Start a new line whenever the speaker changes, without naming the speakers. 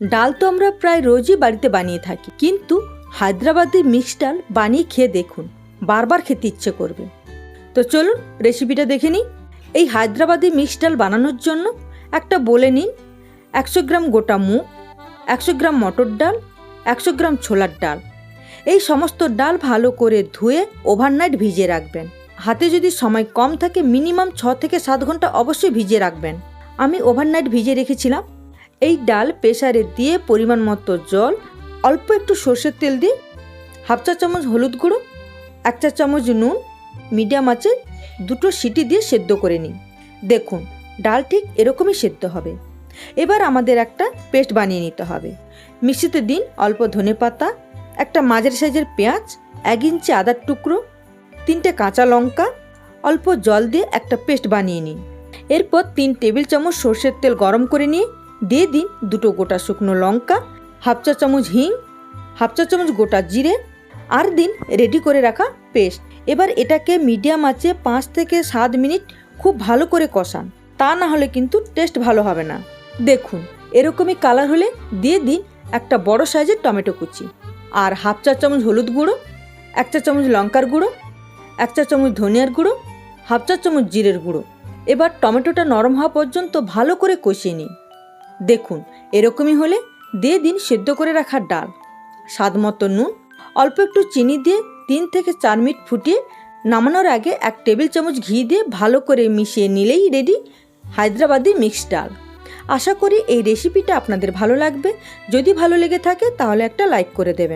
ডাল তো আমরা প্রায় রোজই বাড়িতে বানিয়ে থাকি। কিন্তু হায়দ্রাবাদি মিক্স ডাল বানিয়ে খেয়ে দেখুন, বারবার খেতে ইচ্ছে করবে। তো চলুন রেসিপিটা দেখে নিই। এই হায়দ্রাবাদি মিক্স ডাল বানানোর জন্য একটা বলে নিন, একশো গ্রাম গোটা মুগ, একশো গ্রাম মটর ডাল, একশো গ্রাম ছোলার ডাল। এই সমস্ত ডাল ভালো করে ধুয়ে ওভারনাইট ভিজিয়ে রাখবেন। হাতে যদি সময় কম থাকে মিনিমাম ছ থেকে সাত ঘণ্টা অবশ্যই ভিজিয়ে রাখবেন। আমি ওভারনাইট ভিজিয়ে রেখেছিলাম এই ডাল প্রেসারে দিয়ে পরিমাণ মতো জল, অল্প একটু সর্ষের তেল দিয়ে হাফ চা চামচ হলুদ গুঁড়ো, এক চা চামচ নুন, মিডিয়াম আঁচে দুটো সিটি দিয়ে সেদ্ধ করে নিই দেখুন, ডাল ঠিক এরকমই সেদ্ধ হবে। এবার আমাদের একটা পেস্ট বানিয়ে নিতে হবে। মিক্সিতে দিন অল্প ধনে পাতা, একটা মাঝের সাইজের পেঁয়াজ, এক ইঞ্চি আদার টুকরো, তিনটে কাঁচা লঙ্কা, অল্প জল দিয়ে একটা পেস্ট বানিয়ে নিন। এরপর তিন টেবিল চামচ সর্ষের তেল গরম করে নিয়ে দিয়ে দিন দুটো গোটা শুকনো লঙ্কা, হাফ চা চামচ হিং, হাফ চা চামচ গোটা জিরে, আর দিন রেডি করে রাখা পেস্ট এবার এটাকে মিডিয়াম আঁচে পাঁচ থেকে সাত মিনিট খুব ভালো করে কষান। তা না হলে কিন্তু টেস্ট ভালো হবে না। দেখুন, এরকমই কালার হলে দিয়ে দিন একটা বড় সাইজের টমেটো কুচি। আর হাফ চা চামচ হলুদ গুঁড়ো, এক চা চামচ লঙ্কার গুঁড়ো, এক চা চামচ ধনিয়ার গুঁড়ো, হাফ চা চামচ জিরের গুঁড়ো। এবার টমেটোটা নরম হওয়া পর্যন্ত ভালো করে কষিয়ে নিন। দেখুন, এরকমই হলে দিয়ে দিন সেদ্ধ করে রাখার ডাল। স্বাদ মতো নুন, অল্প একটু চিনি দিয়ে তিন থেকে চার মিনিট ফুটিয়ে নামানোর আগে এক টেবিল চামচ ঘি দিয়ে ভালো করে মিশিয়ে নিলেই রেডি হায়দ্রাবাদি মিক্সড ডাল। আশা করি এই রেসিপিটা আপনাদের ভালো লাগবে। যদি ভালো লেগে থাকে তাহলে একটা লাইক করে দেবেন।